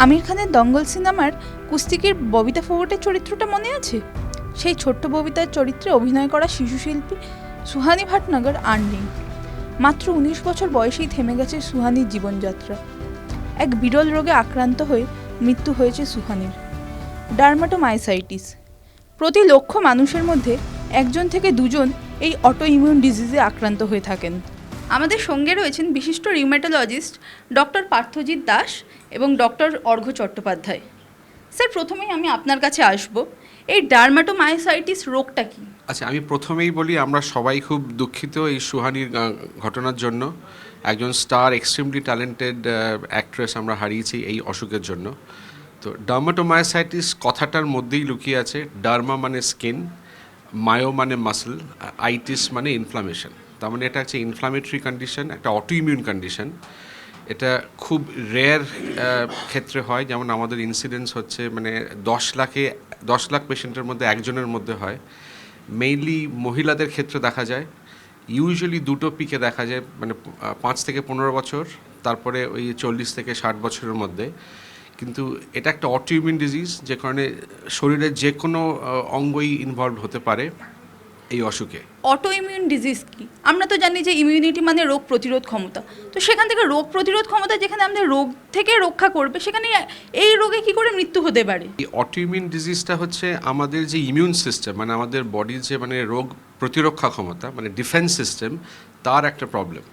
আমির খানের দঙ্গল সিনেমার কুস্তিগির ববিতা ফোগটের চরিত্রটা মনে আছে? সেই ছোট্ট ববিতার চরিত্রে অভিনয় করা শিশুশিল্পী সুহানি ভাটনগর আর নেই। মাত্র উনিশ বছর বয়সেই থেমে গেছে সুহানির জীবনযাত্রা। এক বিরল রোগে আক্রান্ত হয়ে মৃত্যু হয়েছে সুহানির। ডার্মাটোমাইসাইটিস। প্রতি লক্ষ মানুষের মধ্যে একজন থেকে দুজন এই অটো ইমিউন ডিজিজে আক্রান্ত হয়ে থাকেন। আমাদের সঙ্গে রয়েছেন বিশিষ্ট রিউমেটোলজিস্ট ডক্টর পার্থজিৎ দাস এবং ডক্টর অর্ঘ্য চট্টোপাধ্যায়। স্যার প্রথমেই আমি আপনার কাছে আসব। এই ডার্মাটোমাইসাইটিস রোগটা কি? আচ্ছা আমি প্রথমেই বলি, আমরা সবাই খুব দুঃখিত এই সুহানির ঘটনার জন্য। একজন স্টার এক্সট্রিমলি ট্যালেন্টেড অ্যাক্ট্রেস আমরা হারিয়েছি এই অসুখের জন্য। তো ডার্মাটোমায়োসাইটিস কথাটার মধ্যেই লুকিয়ে আছে ডার্মা মানে স্কিন মায়ো মানে মাসল আইটিস মানে ইনফ্লামেশন তার মানে এটা হচ্ছে ইনফ্লামেটরি কন্ডিশন একটা অটো ইমিউন কন্ডিশন এটা খুব রেয়ার ক্ষেত্রে হয়। যেমন আমাদের ইনসিডেন্স হচ্ছে মানে দশ লাখে, দশ লাখ পেশেন্টের মধ্যে একজনের মধ্যে হয়। মেইনলি মহিলাদের ক্ষেত্রে দেখা যায়। ইউজুয়ালি দুটো পিকে দেখা যায় মানে পাঁচ থেকে পনেরো বছর, তারপরে ওই চল্লিশ থেকে ষাট বছরের মধ্যে। কিন্তু এটা একটা অটোইমিউন ডিজিজ যে কারণে শরীরের যে কোনো অঙ্গই ইনভলভ হতে পারে। এই অসুখে? অটো ইমিউন ডিজিজ কি? আমরা তো জানি যে ইমিউনিটি মানে রোগ প্রতিরোধ ক্ষমতা। তো সেখান থেকে রোগ প্রতিরোধ ক্ষমতা যেখানে আমাদের রোগ থেকে রক্ষা করবে সেখানে এই রোগে কি করে মৃত্যু হতে পারে? এই অটো ইমিউন ডিজিজটা হচ্ছে আমাদের যে ইমিউন সিস্টেম মানে আমাদের বডির যে মানে রোগ প্রতিরক্ষা ক্ষমতা মানে ডিফেন্স সিস্টেম তার একটা প্রবলেম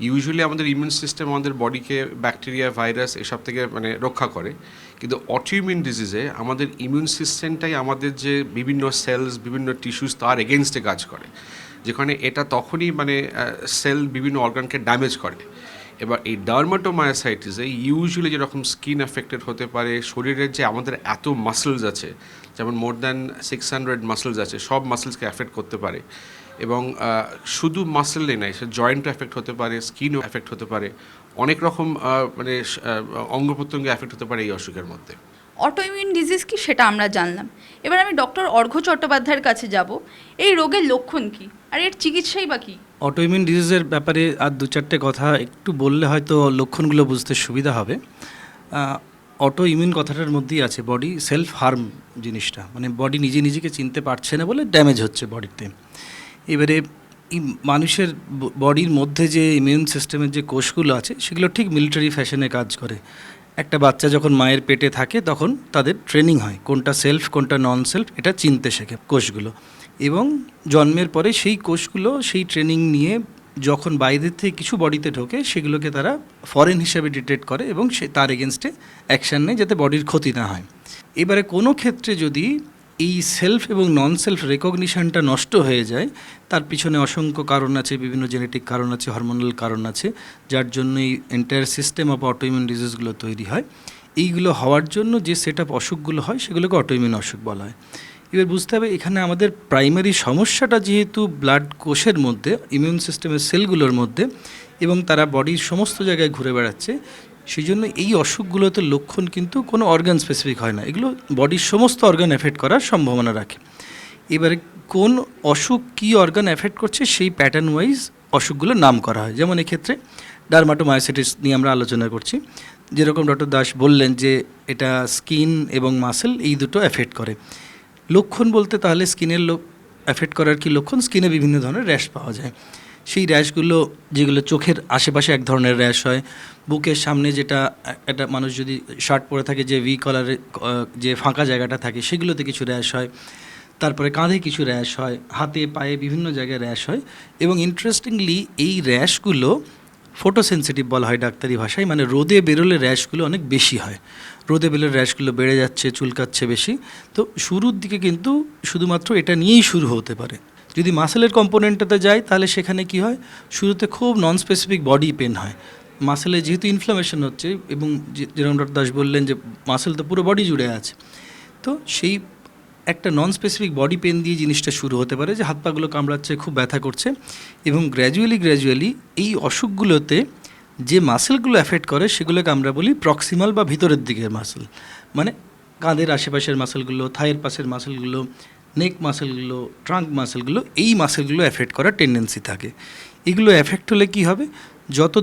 ইউজুয়ালি আমাদের ইমিউন সিস্টেম আমাদের বডিকে ব্যাকটেরিয়া ভাইরাস এসব থেকে মানে রক্ষা করে। কিন্তু অটোইমিউন ডিজিজে আমাদের ইমিউন সিস্টেমটাই আমাদের যে বিভিন্ন সেলস বিভিন্ন টিস্যুস তার এগেনস্টে কাজ করে। যেখানে এটা তখনই মানে সেল বিভিন্ন অর্গানকে ড্যামেজ করে। এবার এই ডার্মাটোমায়াসাইটিসে ইউজুয়ালি যেরকম স্কিন এফেক্টেড হতে পারে, শরীরের যে আমাদের এত মাসেলস আছে, যেমন more than six hundred muscles আছে, সব মাসেলসকে অ্যাফেক্ট করতে পারে। এবং শুধু মাসেলই নাই সে জয়েন্টও এফেক্ট হতে পারে স্কিনও এফেক্ট হতে পারে অনেক রকম মানে অঙ্গ প্রত্যঙ্গ এফেক্ট হতে পারে এই অসুখের মধ্যে। অটো ইমিউন ডিজিজ কি সেটা আমরা জানলাম। এবার আমি ডক্টর অর্ঘ্য চট্টোপাধ্যায়ের কাছে যাব। এই রোগের লক্ষণ কি? আর এর চিকিৎসাই বা কি? অটোইমিউন ডিজিজের ব্যাপারে আর দু চারটে কথা একটু বললে হয়তো লক্ষণগুলো বুঝতে সুবিধা হবে। অটো ইমিউন কথাটার মধ্যেই আছে বডি সেলফ হার্ম জিনিসটা। মানে বডি নিজে নিজেকে চিনতে পারছে না বলে ড্যামেজ হচ্ছে বডিতে এবারে এই মানুষের বডির মধ্যে যে ইমিউন সিস্টেমের যে কোষগুলো আছে, সেগুলো ঠিক মিলিটারি ফ্যাশনে কাজ করে। একটা বাচ্চা যখন মায়ের পেটে থাকে, তখন তাদের ট্রেনিং হয়, কোনটা সেলফ কোনটা নন সেলফ এটা চিনতে শেখে কোষগুলো। এবং জন্মের পরে সেই কোষগুলো, সেই ট্রেনিং নিয়ে যখন বাইরের থেকে কিছু বডিতে ঢোকে, সেগুলোকে তারা ফরেন হিসেবে ডিটেক্ট করে এবং সে, তার এগেনস্টে অ্যাকশান নেয়, যাতে বডির ক্ষতি না হয়। এবারে কোনো ক্ষেত্রে যদি এই সেলফ এবং নন সেলফ রেকগনিশনটা নষ্ট হয়ে যায়। তার পিছনে অসংখ্য কারণ আছে, বিভিন্ন জেনেটিক কারণ আছে হরমোনাল কারণ আছে, যার জন্য এই এন্টায়ার সিস্টেম অফ অটোইমিউন ডিজিজগুলো তৈরি হয়। এইগুলো হওয়ার জন্য যে সেট আপ অসুখগুলো হয়, সেগুলোকে অটোইমিউন অসুখ বলা হয়। এবার বুঝতে হবে, এখানে আমাদের প্রাইমারি সমস্যাটা যেহেতু ব্লাড কোষের মধ্যে ইমিউন সিস্টেমের সেলগুলোর মধ্যে, এবং তারা বডির সমস্ত জায়গায় ঘুরে বেড়াচ্ছে সেই জন্য এই অসুখগুলোতে লক্ষণ কিন্তু কোনো অর্গান স্পেসিফিক হয় না। এগুলো বডির সমস্ত অর্গান এফেক্ট করার সম্ভাবনা রাখে। এবারে কোন অসুখ কী অর্গান এফেক্ট করছে সেই প্যাটার্ন ওয়াইজ অসুখগুলোর নাম করা হয়। যেমন এক্ষেত্রে ডার্মাটোমায়োসাইটিস নিয়ে আমরা আলোচনা করছি। যেরকম ডক্টর দাস বললেন যে এটা স্কিন এবং মাসেল এই দুটো এফেক্ট করে। লক্ষণ বলতে তাহলে স্কিনের লোক এফেক্ট করার কি লক্ষণ? স্কিনে বিভিন্ন ধরনের র্যাশ পাওয়া যায়। সেই র্যাশগুলো যেগুলো চোখের আশেপাশে এক ধরনের র্যাশ হয়, বুকের সামনে যেটা একটা মানুষ যদি শার্ট পরে থাকে, যে ভি কলারে যে ফাঁকা জায়গাটা থাকে, সেগুলোতে কিছু র্যাশ হয়। তারপরে কাঁধে কিছু র্যাশ হয়, হাতে, পায়ে বিভিন্ন জায়গায় র্যাশ হয় এবং ইন্টারেস্টিংলি এই র্যাশগুলো ফটোসেন্সিটিভ বলা হয় ডাক্তারি ভাষায় মানে রোদে বেরোলে র্যাশগুলো অনেক বেশি হয়। রোদে বেরোলে র্যাশগুলো বেড়ে যাচ্ছে, চুলকাচ্ছে বেশি। তো শুরুর দিকে কিন্তু শুধুমাত্র এটা নিয়েই শুরু হতে পারে। যদি মাসেলের কম্পোনেন্টটাতে যায় তাহলে সেখানে কি হয়? শুরুতে খুব নন স্পেসিফিক বডি পেন হয়। মাসেলে যেহেতু ইনফ্লামেশন হচ্ছে এবং যেরকম ডক্টর দাস বললেন যে মাসেল তো পুরো বডি জুড়ে আছে। তো সেই একটা নন স্পেসিফিক বডি পেন দিয়ে জিনিসটা শুরু হতে পারে যে হাত পাগুলো কামড়াচ্ছে, খুব ব্যথা করছে এবং গ্র্যাজুয়ালি গ্র্যাজুয়ালি এই অসুখগুলোতে যে মাসেলগুলো অ্যাফেক্ট করে, সেগুলোকে আমরা বলি প্রক্সিমাল বা ভিতরের দিকের মাসেল মানে কাঁধের আশেপাশের মাসেলগুলো থায়ের পাশের মাসেলগুলো নেক মাসেলগুলো ট্রাঙ্ক মাসেলগুলো এই মাসেলগুলো অ্যাফেক্ট করার টেন্ডেন্সি থাকে। এগুলো অ্যাফেক্ট হলে কি হবে? যত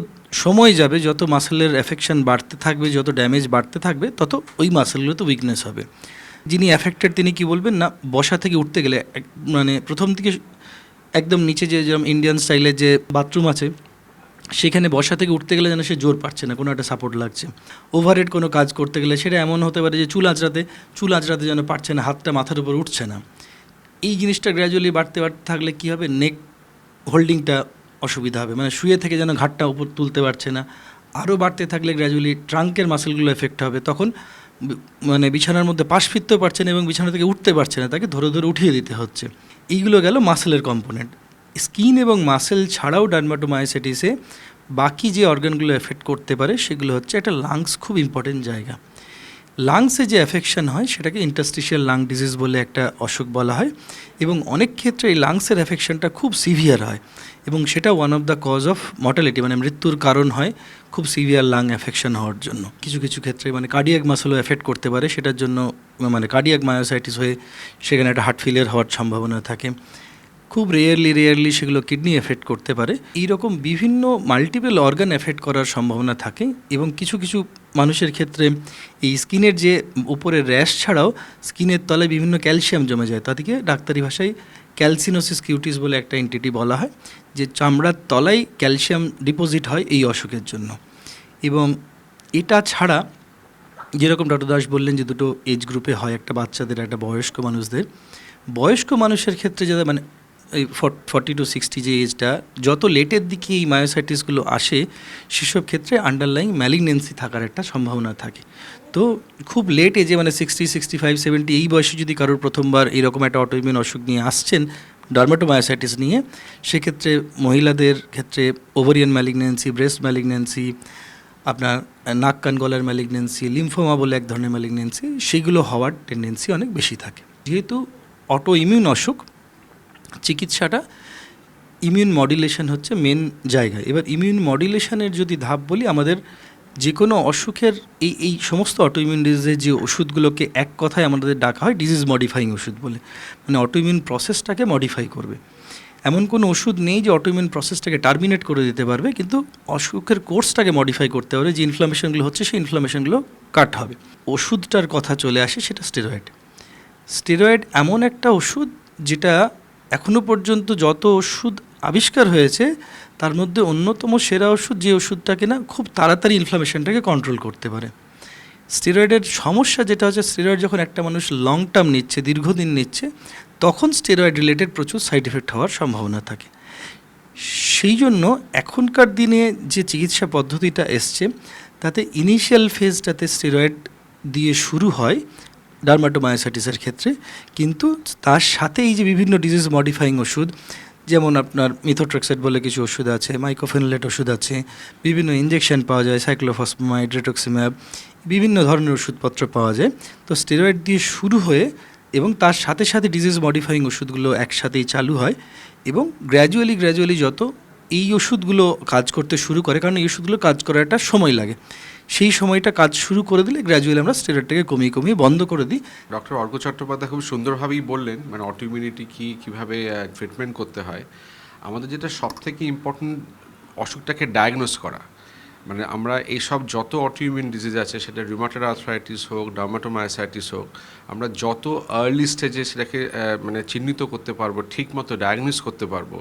সময় যাবে, যত মাসেলের এফেকশন বাড়তে থাকবে, যত ড্যামেজ বাড়তে থাকবে, তত ওই মাসেলগুলোতে উইকনেস হবে। যিনি অ্যাফেক্টেড তিনি কি বলবেন? না, বসা থেকে উঠতে গেলে মানে প্রথম থেকে একদম নিচে যে যেরকম ইন্ডিয়ান স্টাইলের যে বাথরুম আছে, সেখানে বসা থেকে উঠতে গেলে যেন সে জোর পাচ্ছে না, কোনো একটা সাপোর্ট লাগছে। ওভারহেড কোনো কাজ করতে গেলে সেটা এমন হতে পারে যে চুল আঁচড়াতে চুল আঁচড়াতে যেন পারছে না, হাতটা মাথার উপর উঠছে না। এই জিনিসটা গ্র্যাজুয়ালি বাড়তে বাড়তে থাকলে কী হবে? নেক হোল্ডিংটা অসুবিধা হবে। মানে শুয়ে থেকে যেন ঘাটটা উপর তুলতে পারছে না। আরও বাড়তে থাকলে গ্র্যাজুয়ালি ট্রাঙ্কের মাসেলগুলো এফেক্ট হবে। তখন মানে বিছানার মধ্যে পাশ ফিরতেও পারছে না এবং বিছানা থেকে উঠতে পারছে না। তাকে ধরে ধরে উঠিয়ে দিতে হচ্ছে। এইগুলো গেল মাসেলের কম্পোনেন্ট স্কিন এবং মাসেল ছাড়াও ডার্মাটোমায়োসাইটিসে বাকি যে অর্গানগুলো এফেক্ট করতে পারে, সেগুলো হচ্ছে একটা লাংস খুব ইম্পর্টেন্ট জায়গা। লাংসে যে অ্যাফেকশন হয়, সেটাকে ইন্টাস্টিশিয়াল লাং ডিজিজ বলে একটা অসুখ বলা হয় এবং অনেক ক্ষেত্রে এই লাংসের অ্যাফেকশনটা খুব সিভিয়ার হয় এবং সেটা one of the cause of mortality মানে মৃত্যুর কারণ হয় খুব সিভিয়ার লাং অ্যাফেকশন হওয়ার জন্য। কিছু কিছু ক্ষেত্রে মানে কার্ডিয়াক মাসলও এফেক্ট করতে পারে, সেটার জন্য মানে কার্ডিয়াক মায়োসাইটিস হয়ে সেখানে একটা হার্ট ফেলিয়ার হওয়ার সম্ভাবনা থাকে। খুব রেয়ারলি রেয়ারলি সেগুলো কিডনি এফেক্ট করতে পারে। এইরকম বিভিন্ন মাল্টিপল অর্গান এফেক্ট করার সম্ভাবনা থাকে এবং কিছু কিছু মানুষের ক্ষেত্রে এই স্কিনের যে উপরে র্যাশ ছাড়াও স্কিনের তলায় বিভিন্ন ক্যালসিয়াম জমে যায়। তাদেরকে ডাক্তারি ভাষায় ক্যালসিনোসিস কিউটিস বলে একটা এন্টিটি বলা হয়, যে চামড়ার তলায় ক্যালসিয়াম ডিপোজিট হয় এই অসুখের জন্য। এবং এটা ছাড়া যেরকম ডক্টর দাস বললেন যে দুটো এজ গ্রুপে হয়, একটা বাচ্চাদের, একটা বয়স্ক মানুষদের। বয়স্ক মানুষের ক্ষেত্রে যারা মানে এই ফর্টি টু সিক্সটি যে এজটা যত লেটের দিকে এই মায়োসাইটিসগুলো আসে, সেসব ক্ষেত্রে আন্ডারলাইং ম্যালিগনেন্সি থাকার একটা সম্ভাবনা থাকে। তো খুব লেট এজে মানে সিক্সটি সিক্সটি ফাইভ সেভেন্টি এই বয়সে যদি কারোর প্রথমবার এরকম একটা অটোইমিউন অসুখ নিয়ে আসছেন ডার্মাটোমায়োসাইটিস নিয়ে, সেক্ষেত্রে মহিলাদের ক্ষেত্রে ওভারিয়ান ম্যালিগনেন্সি ব্রেস্ট ম্যালিগনেন্সি আপনার নাক, কান, গলার ম্যালিগনেন্সি লিম্ফোমা বলে এক ধরনের ম্যালিগনেন্সি সেগুলো হওয়ার টেন্ডেন্সি অনেক বেশি থাকে। যেহেতু অটো ইমিউন অসুখ চিকিৎসাটা ইমিউন মডুলেশন হচ্ছে মেন জায়গা এবার ইমিউন মডুলেশনের যদি ধাপ বলি, আমাদের যে কোনো অসুখের এই এই সমস্ত অটোইমিউন ডিজিজের যে ওষুধগুলোকে এক কথায় আমাদের ডাকা হয় ডিজিজ মডিফাইং ওষুধ বলে। মানে অটোইমিউন প্রসেসটাকে মডিফাই করবে। এমন কোনো ওষুধ নেই যে অটোইমিউন প্রসেসটাকে টার্মিনেট করে দিতে পারবে, কিন্তু অসুখের কোর্সটাকে মডিফাই করতে পারবে, যে ইনফ্লামেশনগুলো হচ্ছে সেই ইনফ্লামেশনগুলো কাট হবে। ওষুধটার কথা চলে আসে সেটা স্টেরয়েড স্টেরয়েড এমন একটা ওষুধ যেটা এখনও পর্যন্ত যত ওষুধ আবিষ্কার হয়েছে, তার মধ্যে অন্যতম সেরা ওষুধ যে ওষুধটা কিনা খুব তাড়াতাড়ি ইনফ্লামেশনটাকে কন্ট্রোল করতে পারে। স্টেরয়েডের সমস্যা যেটা হচ্ছে স্টেরয়েড যখন একটা মানুষ লং টার্ম নিচ্ছে, দীর্ঘদিন নিচ্ছে, তখন স্টেরয়েড রিলেটেড প্রচুর সাইড এফেক্ট হওয়ার সম্ভাবনা থাকে। সেই জন্য এখনকার দিনে যে চিকিৎসা পদ্ধতিটা এসছে, তাতে ইনিশিয়াল ফেজটাতে স্টেরয়েড দিয়ে শুরু হয় ডার্মাটোমায়োসাইটিসের ক্ষেত্রে, কিন্তু তার সাথে এই যে বিভিন্ন ডিজিজ মডিফাইং ওষুধ, যেমন আপনার মিথোট্রেক্সাইড বলে কিছু ওষুধ আছে মাইক্রোফেনলেট ওষুধ আছে, বিভিন্ন ইঞ্জেকশন পাওয়া যায় সাইক্লোফসমাইড রেটোক্সিম্যাব বিভিন্ন ধরনের ওষুধপত্র পাওয়া যায়, তো স্টেরয়েড দিয়ে শুরু হয়ে এবং তার সাথে সাথে ডিজিজ মডিফাইং ওষুধগুলো একসাথেই চালু হয় এবং গ্র্যাজুয়ালি গ্র্যাজুয়ালি যত এই ওষুধগুলো কাজ করতে শুরু করে, কারণ এই ওষুধগুলো কাজ করার একটা সময় লাগে। সেই সময়টা কাজ শুরু করে দিলে গ্র্যাজুয়ালি আমরা স্টেরয়েডটাকে কমিয়ে কমিয়ে বন্ধ করে দিই। ডক্টর অর্ক চট্টোপাধ্যায় খুব সুন্দরভাবেই বললেন মানে অটোইমিউনিটি কী, কীভাবে ট্রিটমেন্ট করতে হয়। আমাদের যেটা সব থেকে ইম্পর্টেন্ট অসুখটাকে ডায়াগনোস করা। মানে আমরা এইসব যত অটোইমিউন ডিজিজ আছে, সেটা রিউমাটেড আর্থ্রাইটিস হোক ডার্মাটোমায়োসাইটিস হোক, আমরা যত আর্লি স্টেজে সেটাকে মানে চিহ্নিত করতে পারব ঠিক মতো ডায়াগনোস করতে পারব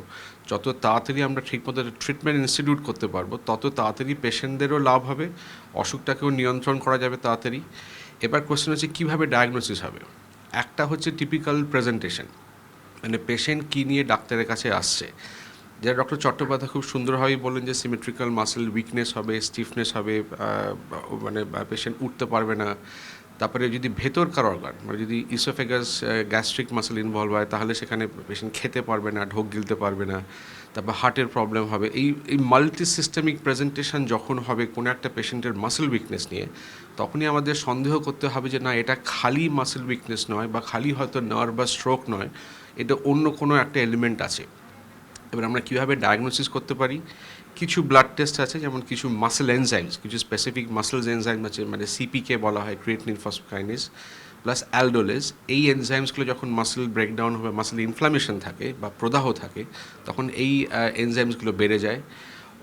যত তাড়াতাড়ি আমরা ঠিকমতো ট্রিটমেন্ট ইনস্টিটিউট করতে পারব, তত তাড়াতাড়ি পেশেন্টদেরও লাভ হবে, অসুখটাকেও নিয়ন্ত্রণ করা যাবে তাড়াতাড়ি। এবার কোশ্চেন হচ্ছে, কীভাবে ডায়াগনোসিস হবে? একটা হচ্ছে টিপিক্যাল প্রেজেন্টেশন মানে পেশেন্ট কী নিয়ে ডাক্তারের কাছে আসছে। যেটা ডক্টর চট্টোপাধ্যায় খুব সুন্দরভাবেই বলেন যে সিমেট্রিক্যাল মাসেল উইকনেস হবে স্টিফনেস হবে মানে পেশেন্ট উঠতে পারবে না। তারপরে যদি ভেতরকার অর্গান মানে যদি ইসোফেগাস গ্যাস্ট্রিক মাসেল ইনভলভ হয়, তাহলে সেখানে পেশেন্ট খেতে পারবে না, ঢোক গিলতে পারবে না, তারপর হার্টের প্রবলেম হবে। এই এই মাল্টি সিস্টেমিক প্রেজেন্টেশন যখন হবে কোনো একটা পেশেন্টের মাসেল উইকনেস নিয়ে, তখনই আমাদের সন্দেহ করতে হবে যে না, এটা খালি মাসেল উইকনেস নয় বা খালি হয়তো নার্ভ বা স্ট্রোক নয়, এটা অন্য কোনো একটা এলিমেন্ট আছে। এবার আমরা কীভাবে ডায়াগনোসিস করতে পারি? কিছু ব্লাড টেস্ট আছে, যেমন কিছু মাসেল এনজাইমস কিছু স্পেসিফিক মাসেলস এনজাইম আছে মানে সিপিকে বলা হয় ক্রিয়েটিনিন ফসফোকাইনিস প্লাস অ্যালডোলেস এই এনজাইমসগুলো যখন মাসেল ব্রেকডাউন হবে মাসেল ইনফ্লামেশন থাকে বা প্রদাহ থাকে, তখন এই এনজাইমসগুলো বেড়ে যায়।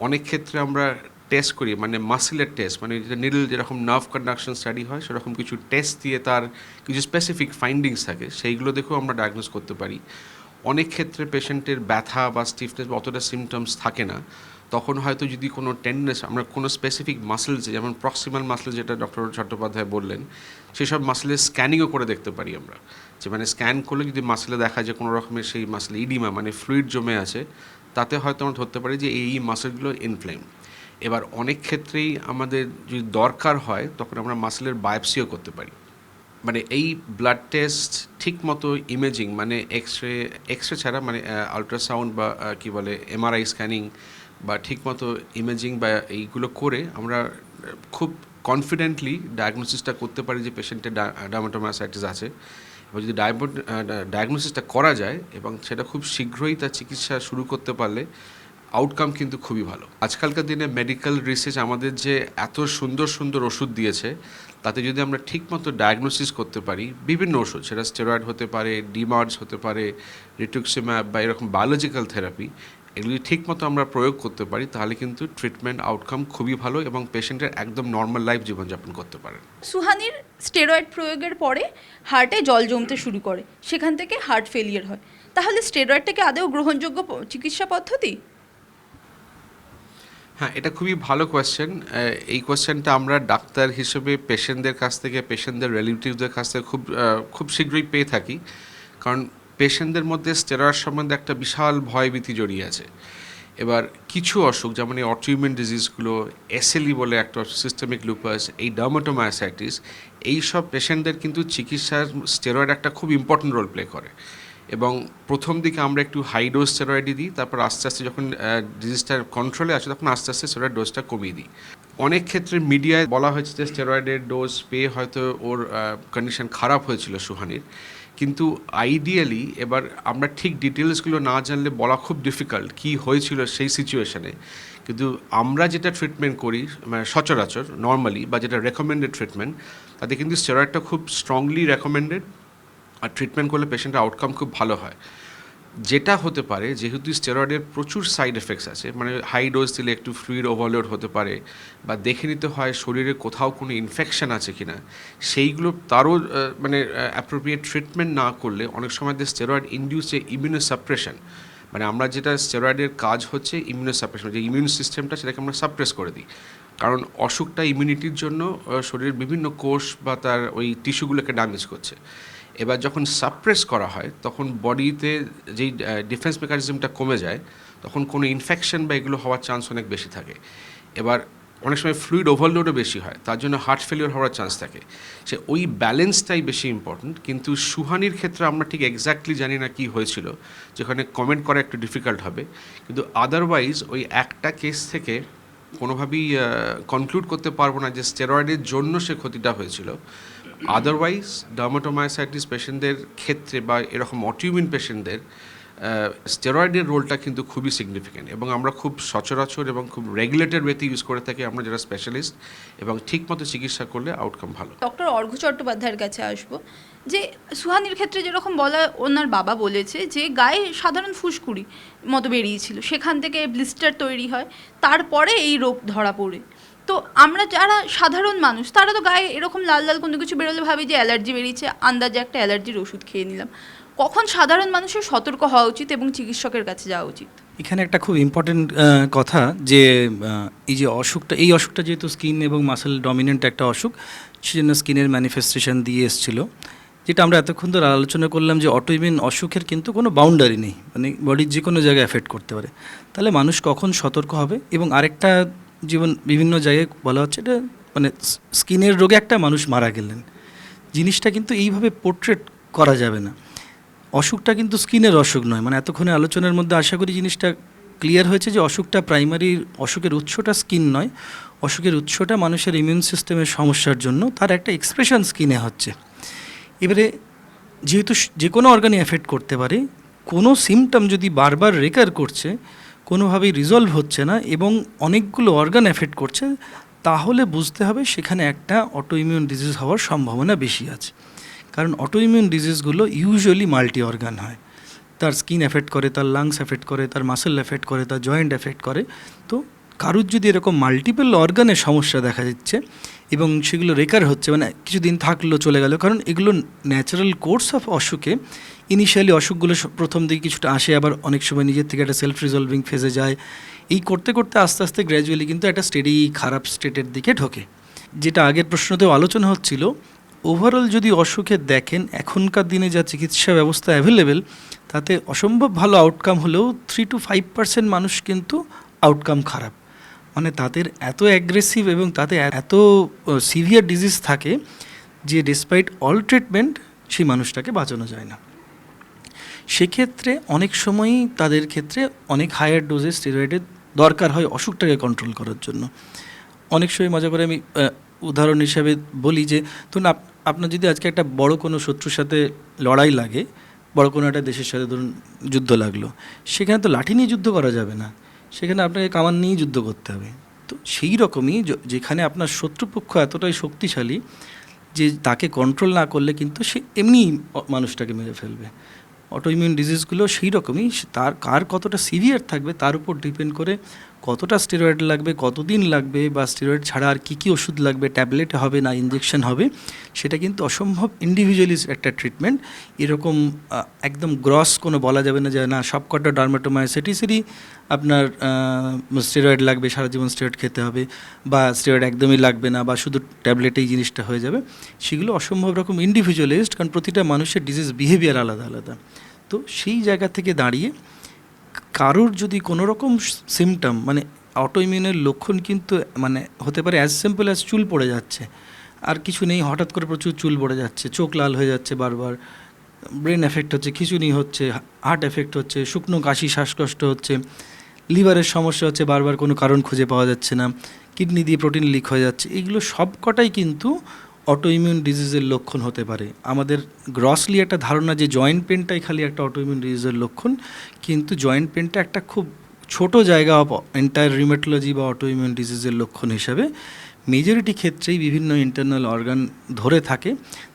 অনেক ক্ষেত্রে আমরা টেস্ট করি মানে মাসেলের টেস্ট মানে যেটা নিডল যেরকম নার্ভ কন্ডাকশন স্টাডি হয়, সেরকম কিছু টেস্ট দিয়ে তার কিছু স্পেসিফিক ফাইন্ডিংস থাকে, সেইগুলো দেখেও আমরা ডায়াগনোস করতে পারি। অনেক ক্ষেত্রে পেশেন্টের ব্যথা বা স্টিফনেস বা অতটা সিমটমস থাকে না। তখন হয়তো যদি কোনো টেন্ডনেস আমরা কোনো স্পেসিফিক মাসেলস যেমন প্রক্সিমাল মাসেল যেটা ডক্টর চট্টোপাধ্যায় বললেন, সেসব মাসেলের স্ক্যানিংও করে দেখতে পারি আমরা। যে মানে স্ক্যান করলে যদি মাসেলে দেখা যায় কোনো রকমের সেই মাসেল ইডিমা মানে ফ্লুইড জমে আছে, তাতে হয়তো আমরা ধরতে পারি যে এই মাসেলগুলো ইনফ্লেম এবার অনেক ক্ষেত্রেই আমাদের যদি দরকার হয়, তখন আমরা মাসেলের বায়োপসিও করতে পারি। মানে এই ব্লাড টেস্ট ঠিক মতো ইমেজিং মানে এক্স রে এক্স রে ছাড়া মানে আলট্রাসাউন্ড বা কি বলে এমআরআই স্ক্যানিং বা ঠিক মতো ইমেজিং বা এইগুলো করে আমরা খুব কনফিডেন্টলি ডায়াগনোসিসটা করতে পারি যে পেশেন্টের ডায়ামাটোমাসাইটিস আছে। এবার যদি ডায়াগনোসিসটা করা যায় এবং সেটা খুব শীঘ্রই তার চিকিৎসা শুরু করতে পারলে আউটকাম কিন্তু খুবই ভালো। আজকালকার দিনে মেডিকেল রিসার্চ আমাদের যে এত সুন্দর সুন্দর ওষুধ দিয়েছে, তাতে যদি আমরা ঠিকমতো ডায়াগনোসিস করতে পারি, বিভিন্ন ওষুধ, সেটা স্টেরয়েড হতে পারে ডিমার্স হতে পারে রিটুক্সিম্যাপ বা এরকম বায়োলজিক্যাল থেরাপি এগুলি ঠিকমতো আমরা প্রয়োগ করতে পারি, তাহলে কিন্তু ট্রিটমেন্ট আউটকাম খুবই ভালো এবং পেশেন্টের একদম নর্মাল লাইফ জীবনযাপন করতে পারেন। সুহানির স্টেরয়েড প্রয়োগের পরে হার্টে জল জমতে শুরু করে, সেখান থেকে হার্ট ফেলিয়ার হয়। তাহলে স্টেরয়েডটাকে আদৌ গ্রহণযোগ্য চিকিৎসা পদ্ধতি? হ্যাঁ এটা খুবই ভালো কোয়েশ্চেন এই কোয়েশ্চেনটা আমরা ডাক্তার হিসেবে পেশেন্টদের কাছ থেকে পেশেন্টদের রিলেটিভদের কাছ থেকে খুব খুব শীঘ্রই পেয়ে থাকি। কারণ পেশেন্টদের মধ্যে স্টেরয়েড সম্বন্ধে একটা বিশাল ভয়ভীতি জড়িয়ে আছে। এবার কিছু অসুখ, যেমন এই অটোইমিউন ডিজিজগুলো এসএলই বলে একটা সিস্টেমিক লুপাস এই ডার্মাটোমায়াসাইটিস এই সব পেশেন্টদের কিন্তু চিকিৎসার স্টেরয়েড একটা খুব ইম্পর্টেন্ট রোল প্লে করে। এবং প্রথম দিকে আমরা একটু হাই ডোজ স্টেরয়েডই দিই, তারপর আস্তে আস্তে যখন ডিজিজটা কন্ট্রোলে আসে, তখন আস্তে আস্তে স্টেরয়েড ডোজটা কমিয়ে দিই। অনেক ক্ষেত্রে মিডিয়ায় বলা হয়েছে যে স্টেরয়েডের ডোজ পেয়ে হয়তো ওর কন্ডিশন খারাপ হয়েছিল সুহানির। কিন্তু আইডিয়ালি এবার আমরা ঠিক ডিটেলসগুলো না জানলে বলা খুব ডিফিকাল্ট কী হয়েছিল সেই সিচুয়েশনে কিন্তু আমরা যেটা ট্রিটমেন্ট করি মানে সচরাচর নর্মালি বা যেটা রেকমেন্ডেড ট্রিটমেন্ট তাতে কিন্তু স্টেরয়েডটা খুব স্ট্রংলি রেকমেন্ডেড আর ট্রিটমেন্ট করলে পেশেন্টের আউটকাম খুব ভালো হয়। যেটা হতে পারে, যেহেতু স্টেরয়েডের প্রচুর সাইড এফেক্টস আছে মানে হাই ডোজ দিলে একটু ফ্লুইড ওভারলোড হতে পারে, বা দেখে নিতে হয় শরীরে কোথাও কোনো ইনফেকশন আছে কি না সেইগুলো তারও মানে অ্যাপ্রোপ্রিয়েট ট্রিটমেন্ট না করলে অনেক সময় স্টেরয়েড ইনডিউস যে ইমিউনো সাপ্রেশন মানে আমরা যেটা স্টেরয়েডের কাজ হচ্ছে ইমিউনো সাপ্রেশন যে ইমিউন সিস্টেমটা সেটাকে আমরা সাপ্রেস করে দিই। কারণ অসুখটা ইমিউনিটির জন্য শরীরের বিভিন্ন কোষ বা তার ওই টিস্যুগুলোকে ড্যামেজ করছে। এবার যখন সাপ্রেস করা হয়, তখন বডিতে যেই ডিফেন্স মেকানিজমটা কমে যায়, তখন কোনো ইনফেকশন বা এগুলো হওয়ার চান্স অনেক বেশি থাকে। এবার অনেক সময় ফ্লুইড ওভারলোডও বেশি হয়, তার জন্য হার্ট ফেলিওর হওয়ার চান্স থাকে। সে ওই ব্যালেন্সটাই বেশি ইম্পর্ট্যান্ট কিন্তু সুহানির ক্ষেত্রে আমরা ঠিক এক্স্যাক্টলি জানি না কি হয়েছিল, যেখানে কমেন্ট করা একটু ডিফিকাল্ট হবে। কিন্তু আদারওয়াইজ ওই একটা কেস থেকে কোনোভাবেই কনক্লুড করতে পারব না যে স্টেরয়েডের জন্য সে ক্ষতিটা হয়েছিল। আদারওয়াইজ ডার্মাটোমায়াসাইটিস পেশেন্টদের ক্ষেত্রে বা এরকম অটিউমিন পেশেন্টদের স্টেরয়েডের রোলটা কিন্তু খুবই সিগনিফিক্যান্ট এবং আমরা খুব সচরাচর এবং খুব রেগুলেটেড ওয়েতে ইউজ করে থাকি আমরা যারা স্পেশালিস্ট এবং ঠিকমতো চিকিৎসা করলে আউটকাম ভালো। ডক্টর অর্ঘ্য চট্টোপাধ্যায়ের কাছে আসব যে সুহানির ক্ষেত্রে যেরকম বলা ওনার বাবা বলেছে যে গায়ে সাধারণ ফুসকুড়ি মতো বেরিয়েছিল, সেখান থেকে ব্লিস্টার তৈরি হয়, তারপরে এই রোগ ধরা পড়ে। তো আমরা যারা সাধারণ মানুষ, তারা তো গায়ে এরকম লাল লাল কোনো কিছু বেরোলে ভাবি যে অ্যালার্জি বেরিয়েছে, আন্দাজে একটা অ্যালার্জির ওষুধ খেয়ে নিলাম। কখন সাধারণ মানুষের সতর্ক হওয়া উচিত এবং চিকিৎসকের কাছে যাওয়া উচিত? এখানে একটা খুব ইম্পর্টেন্ট কথা যে এই যে অসুখটা, এই অসুখটা যেহেতু স্কিন এবং মাসেল ডমিনেন্ট একটা অসুখ, সেজন্য স্কিনের ম্যানিফেস্টেশন দিয়ে এসেছিল। যেটা আমরা এতক্ষণ ধরে আলোচনা করলাম যে অটোইমিউন অসুখের কিন্তু কোনো বাউন্ডারি নেই মানে বডির যে কোনো জায়গায় এফেক্ট করতে পারে। তাহলে মানুষ কখন সতর্ক হবে? এবং আরেকটা জীবন বিভিন্ন জায়গায় বলা হচ্ছে, এটা মানে স্কিনের রোগে একটা মানুষ মারা গেলেন। জিনিসটা কিন্তু এইভাবে পোর্ট্রেট করা যাবে না। অসুখটা কিন্তু স্কিনের অসুখ নয়। মানে এতক্ষণে আলোচনার মধ্যে আশা করি জিনিসটা ক্লিয়ার হয়েছে যে অসুখটা প্রাইমারি, অসুখের উৎসটা স্কিন নয়। অসুখের উৎসটা মানুষের ইমিউন সিস্টেমের সমস্যার জন্য তার একটা এক্সপ্রেশন স্কিনে হচ্ছে। এবারে যেহেতু যে কোনো অর্গানে এফেক্ট করতে পারে, কোনো সিমটম যদি বারবার রেকার করছে কোনোভাবেই রিজলভ হচ্ছে না এবং অনেকগুলো অর্গান এফেক্ট করছে, তাহলে বুঝতে হবে সেখানে একটা অটোইমিউন ডিজিজ হওয়ার সম্ভাবনা বেশি আছে। কারণ অটোইমিউন ডিজিজগুলো ইউজুয়ালি মাল্টি অর্গান হয়। তার স্কিন এফেক্ট করে, তার লাংস এফেক্ট করে, তার মাসেল এফেক্ট করে, তার জয়েন্ট এফেক্ট করে। তো কারুর যদি এরকম মাল্টিপল অর্গানের সমস্যা দেখা দিচ্ছে এবং সেগুলো রেকার হচ্ছে মানে কিছুদিন থাকল, চলে গেল, কারণ এগুলো ন্যাচারাল কোর্স অফ অসুখে ইনিশিয়ালি অসুখগুলো প্রথম দিকে কিছুটা আসে, আবার অনেক সময় নিজের থেকে একটা সেলফ রিজলভিং ফেজে যায়। এই করতে করতে আস্তে আস্তে গ্র্যাজুয়ালি কিন্তু একটা স্টেডি খারাপ স্টেটের দিকে ঢোকে। যেটা আগের প্রশ্নতেও আলোচনা হচ্ছিল ওভারঅল যদি অসুখে দেখেন, এখনকার দিনে যা চিকিৎসা ব্যবস্থা অ্যাভেলেবেল তাতে অসম্ভব ভালো আউটকাম হলেও থ্রি টু ফাইভ পার্সেন্ট মানুষ কিন্তু আউটকাম খারাপ। মানে তাদের এত অ্যাগ্রেসিভ এবং তাতে এত সিভিয়ার ডিজিজ থাকে যে ডিসপাইট অল ট্রিটমেন্ট সেই মানুষটাকে বাঁচানো যায় না। সেক্ষেত্রে অনেক সময়ই তাদের ক্ষেত্রে অনেক হায়ার ডোজে স্টেরয়েডের দরকার হয় অসুখটাকে কন্ট্রোল করার জন্য। অনেক সময় মজা করে আমি উদাহরণ হিসাবে বলি যে, ধরুন আপ- আপনার যদি আজকে একটা বড় কোনো শত্রুর সাথে লড়াই লাগে, বড় কোনো একটা দেশের সাথে ধরুন যুদ্ধ লাগল, সেখানে তো লাঠি নিয়ে যুদ্ধ করা যাবে না। সেখানে আপনাকে কামান নিয়েই যুদ্ধ করতে হবে। তো সেই রকমই যেখানে আপনার শত্রুপক্ষ এতটাই শক্তিশালী যে তাকে কন্ট্রোল না করলে কিন্তু সে এমনি মানুষটাকে মেরে ফেলবে। অটোইমিউন ডিজিজগুলো সেই রকমই তার, কার কতটা সিভিয়ার থাকবে তার উপর ডিপেন্ড করে কতটা স্টেরয়েড লাগবে, কতদিন লাগবে বা স্টেরয়েড ছাড়া আর কী কী ওষুধ লাগবে ট্যাবলেট হবে না ইঞ্জেকশন হবে, সেটা কিন্তু অসম্ভব ইন্ডিভিজুয়ালি একটা ট্রিটমেন্ট এরকম একদম গ্রস কোনো বলা যাবে না যে না, সবকটা ডার্মাটোমায়োসাইটিসেরই আপনার স্টেরয়েড লাগবে, সারা জীবন স্টেরয়েড খেতে হবে বা স্টেরয়েড একদমই লাগবে না বা শুধু ট্যাবলেটেই জিনিসটা হয়ে যাবে। সেগুলো অসম্ভব রকম ইন্ডিভিজুয়ালিস্ট কারণ প্রতিটা মানুষের ডিজিজ বিহেভিয়ার আলাদা আলাদা। তো সেই জায়গা থেকে দাঁড়িয়ে কারোর যদি কোনো রকম সিমটম মানে অটোইমিউনের লক্ষণ কিন্তু মানে হতে পারে অ্যাজ সিম্পল অ্যাজ চুল পড়ে যাচ্ছে। আর কিছু নেই, হঠাৎ করে প্রচুর চুল পড়ে যাচ্ছে, চোখ লাল হয়ে যাচ্ছে বারবার ব্রেন এফেক্ট হচ্ছে খিচুনি হচ্ছে হার্ট এফেক্ট হচ্ছে, শুকনো কাশি, শ্বাসকষ্ট হচ্ছে লিভারের সমস্যা হচ্ছে, বারবার কোনো কারণ খুঁজে পাওয়া যাচ্ছে না কিডনি দিয়ে প্রোটিন লিক হয়ে যাচ্ছে, এগুলো সব কটাই কিন্তু অটোইমিউন ডিজিজের লক্ষণ হতে পারে। আমাদের গ্রসলি একটা ধারণা যে জয়েন্ট পেনটাই খালি একটা অটোইমিউন ডিজিজের লক্ষণ, কিন্তু জয়েন্ট পেনটা একটা খুব ছোট জায়গা অফ এন্টায়ার রিমেটোলজি বা অটোইমিউন ডিজিজের লক্ষণ হিসাবে মেজরিটি ক্ষেত্রেই বিভিন্ন ইন্টারনাল অর্গান ধরে থাকে।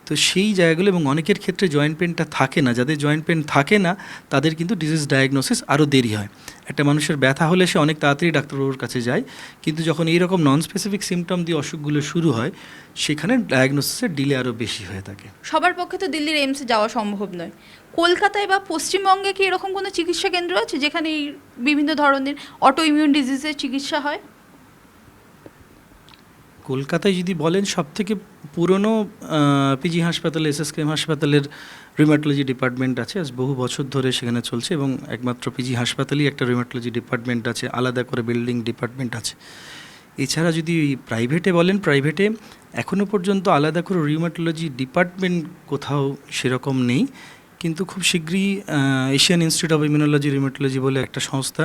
তো সেই জায়গাগুলো এবং অনেকের ক্ষেত্রে জয়েন্ট পেনটা থাকে না। যাদের জয়েন্ট পেন থাকে না, তাদের কিন্তু ডিজিজ ডায়াগনোসিস আরও দেরি হয়। একটা মানুষের ব্যথা হলে সে অনেক তাড়াতাড়ি ডাক্তারবাবুর কাছে যায়। কিন্তু যখন এই রকম নন স্পেসিফিক সিমটম দিয়ে অসুখগুলো শুরু হয়, সেখানে ডায়াগনোসিসের ডিলে আরও বেশি হয়ে থাকে। সবার পক্ষে তো দিল্লির এইমসে যাওয়া সম্ভব নয়। কলকাতায় বা পশ্চিমবঙ্গে কি এরকম কোনো চিকিৎসা কেন্দ্র আছে? যেখানে এই বিভিন্ন ধরনের অটো ইমিউন ডিজিজের চিকিৎসা হয়? কলকাতায় যদি বলেন সব থেকে পুরনো পিজি হাসপাতাল এসএসকেএম হাসপাতালের রিমাটোলজি ডিপার্টমেন্ট আছে। আজ বহু বছর ধরে সেখানে চলছে এবং একমাত্র পিজি হাসপাতালই একটা রিমাটোলজি ডিপার্টমেন্ট আছে, আলাদা করে বিল্ডিং ডিপার্টমেন্ট আছে। এছাড়া যদি প্রাইভেটে বলেন প্রাইভেটে এখনও পর্যন্ত আলাদা করে রিউমাটোলজি ডিপার্টমেন্ট কোথাও সেরকম নেই। কিন্তু খুব শীঘ্রই Asian institute of immunology rheumatology বলে একটা সংস্থা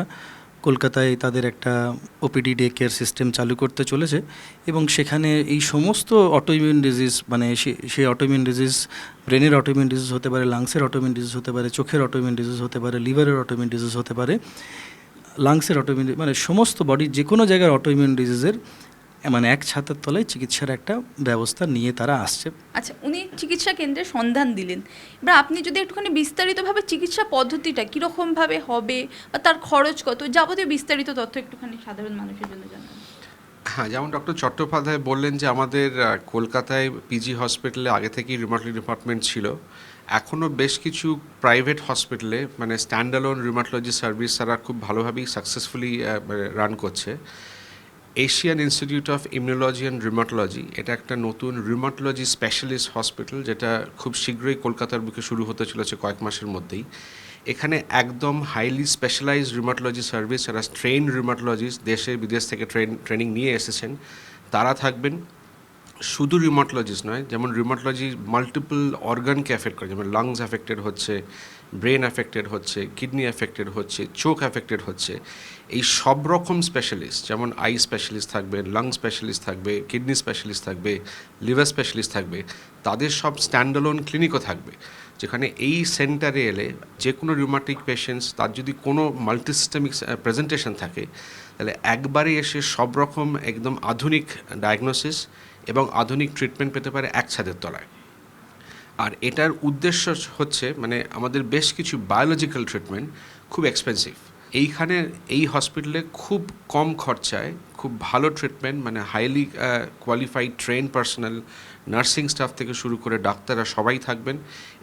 কলকাতায় তাদের একটা ওপিডি ডে কেয়ার সিস্টেম চালু করতে চলেছে এবং সেখানে এই সমস্ত অটোইমিউন ডিজিজ মানে সেই অটোইমিউন ডিজিজ ব্রেনের অটোইমিউন ডিজিজ হতে পারে লাংসের অটোইমিউন ডিজিজ হতে পারে, চোখের অটোইমিউন ডিজিজ হতে পারে লিভারের অটোইমিউন ডিজিজ হতে পারে লাংসের অটোইমিউন মানে সমস্ত বডির যে কোনো জায়গার অটোইমিউন ডিজিজের মানে এক ছাতার তলায় চিকিৎসার একটা ব্যবস্থা নিয়ে তারা আসছে। আচ্ছা উনি চিকিৎসা কেন্দ্রের সন্ধান দিলেন। এবার আপনি যদি একটুখানি বিস্তারিতভাবে চিকিৎসা পদ্ধতিটা কীরকমভাবে হবে বা তার খরচ কত যাবতীয় বিস্তারিত তথ্য একটুখানি সাধারণ মানুষের জন্য জানান। হ্যাঁ যেমন ডক্টর চট্টোপাধ্যায় বললেন যে আমাদের কলকাতায় পিজি হসপিটালে আগে থেকেই রিমাটোলজি ডিপার্টমেন্ট ছিল। এখনও বেশ কিছু প্রাইভেট হসপিটালে মানে স্ট্যান্ডালোন রিমাটোলজি সার্ভিস তারা খুব ভালোভাবেই সাকসেসফুলি রান করছে। Asian institute of immunology and rheumatology এটা একটা নতুন রিমোটোলজি স্পেশালিস্ট হসপিটাল যেটা খুব শীঘ্রই কলকাতার বুকে শুরু হতে চলেছে কয়েক মাসের মধ্যেই। এখানে একদম হাইলি স্পেশালাইজড রিমোটোলজি সার্ভিস যারা ট্রেন রিমোটোলজিস্ট দেশে বিদেশ থেকে ট্রেন ট্রেনিং নিয়ে এসেছেন, তারা থাকবেন। শুধু রিমাটোলজিস্ট নয়, যেমন রিমাটোলজি মাল্টিপল অর্গানকে অ্যাফেক্ট করে, যেমন লাংস অ্যাফেক্টেড হচ্ছে ব্রেন অ্যাফেক্টেড হচ্ছে কিডনি অ্যাফেক্টেড হচ্ছে চোখ অ্যাফেক্টেড হচ্ছে, এই সব রকম স্পেশালিস্ট যেমন আই স্পেশালিস্ট থাকবে লাং স্পেশালিস্ট থাকবে কিডনি স্পেশালিস্ট থাকবে লিভার স্পেশালিস্ট থাকবে, তাদের সব স্ট্যান্ডালোন ক্লিনিকও থাকবে, যেখানে এই সেন্টারে এলে যে কোনো রিউমাটিক পেশেন্টস তার যদি কোনো মাল্টিসিস্টেমিক প্রেজেন্টেশন থাকে, তাহলে একবারে এসে সব রকম একদম আধুনিক ডায়াগনোসিস এবং আধুনিক ট্রিটমেন্ট পেতে পারে এক ছাদের তলায়। আর এটার উদ্দেশ্য হচ্ছে মানে আমাদের বেশ কিছু বায়োলজিক্যাল ট্রিটমেন্ট খুব এক্সপেন্সিভ এইখানে, এই হসপিটালে খুব কম খরচায় খুব ভালো ট্রিটমেন্ট মানে highly qualified train personal nursing staff থেকে শুরু করে ডাক্তাররা সবাই থাকবেন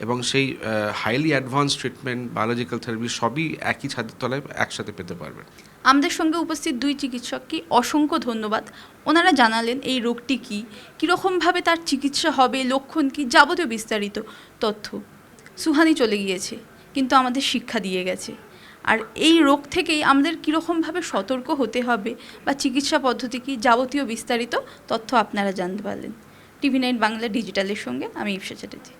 এবং সেই highly advance treatment biological therapy সবই একই ছাদের তলায় একসাথে পেতে পারবেন। আমাদের সঙ্গে উপস্থিত দুই চিকিৎসককে অসংখ্য ধন্যবাদ। ওনারা জানালেন এই রোগটি কী? কীরকমভাবে তার চিকিৎসা হবে, লক্ষণ কী? যাবতীয় বিস্তারিত তথ্য। সুহানি চলে গিয়েছে, কিন্তু আমাদের শিক্ষা দিয়ে গেছে। আর এই রোগ থেকেই আমাদের কীরকমভাবে সতর্ক হতে হবে বা চিকিৎসা পদ্ধতি কী যাবতীয় বিস্তারিত তথ্য আপনারা জানতে পারলেন। টিভি নাইন বাংলা ডিজিটালের সঙ্গে, আমি ইপসা চ্যাটার্জি।